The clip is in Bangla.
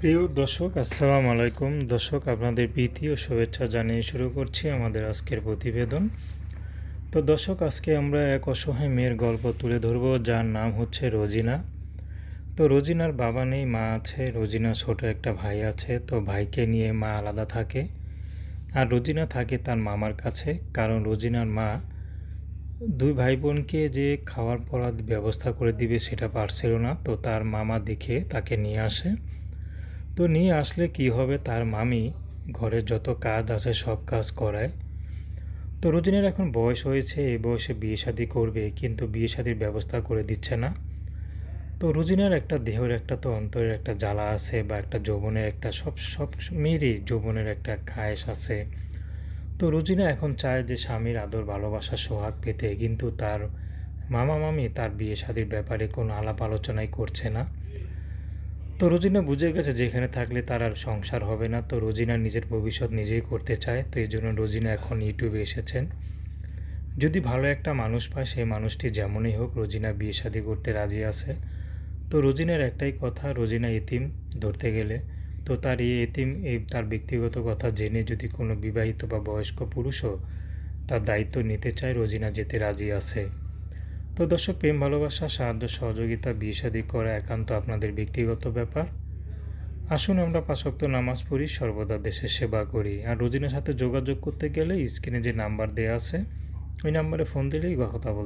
প্রিয় দর্শক, আসসালামু আলাইকুম। দর্শক, আপনাদের প্রীতি ও শুভেচ্ছা জানিয়ে শুরু করছি আমাদের আজকের প্রতিবেদন। তো দর্শক, আজকে আমরা এক অসহায় মেয়ের গল্প তুলে ধরব, যার নাম হচ্ছে রোজিনা। তো রোজিনার বাবা নেই, মা আছে, রোজিনার ছোট একটা ভাই আছে, তো ভাইকে নিয়ে মা আলাদা থাকে। আর রোজিনা থাকে তার মামার কাছে, কারণ রোজিনার মা দুই ভাই বোনকে যে খাওয়ার পড়ার ব্যবস্থা করে দিবে সেটা পারছিল না, তো তার মামা দেখে তাকে নিয়ে আসে। তো নিয়ে আসলে কি হবে তার মামি ঘরের যত কাজ আছে সব কাজ করায়। তো রোজিনের এখন বয়স হয়েছে, এই বয়সে বিয়ে শাদি করবে, কিন্তু বিয়ে শাদির ব্যবস্থা করে দিচ্ছে না। তো রোজিনার একটা দেহের একটা তো অন্তরের একটা জ্বালা আছে বা একটা যৌবনের একটা, সব সব মেয়েরই যৌবনের একটা খায়েশ আছে। তো রুজিনা এখন চায় যে স্বামীর আদর ভালোবাসা, সোহাগ পেতে, কিন্তু তার মামা মামি তার বিয়ে শাদির ব্যাপারে কোনো আলাপ আলোচনাই করছে না। তো রোজিনা বুঝে গেছে যেখানে থাকলে তার আর সংসার হবে না। তো রোজিনা নিজের ভবিষ্যৎ নিজেই করতে চায়। তো এই জন্য রোজিনা এখন ইউটিউবে এসেছেন। যদি ভালো একটা মানুষ পায়, সেই মানুষটি যেমনই হোক রোজিনা বিয়ে শাদি করতে রাজি আছে। তো রোজিনার একটাই কথা, রোজিনা এতিম ধরতে গেলে। তো তার এই এতিম, এই তার ব্যক্তিগত কথা জেনে যদি কোনো বিবাহিত বা বয়স্ক পুরুষও তার দায়িত্ব নিতে চায়, রোজিনা যেতে রাজি আছে। তো দর্শক, প্রেম, ভালোবাসা, সাহায্য, সহযোগিতা, বিয়ে করা একান্ত আপনাদের ব্যক্তিগত ব্যাপার। আসুন আমরা পাশক্ত নামাজ পড়ি, সর্বদা দেশের সেবা করি। আর রোজিনার সাথে যোগাযোগ করতে গেলে স্ক্রিনে যে নাম্বার দেওয়া আছে, ওই নাম্বারে ফোন দিলেই কথা বলতে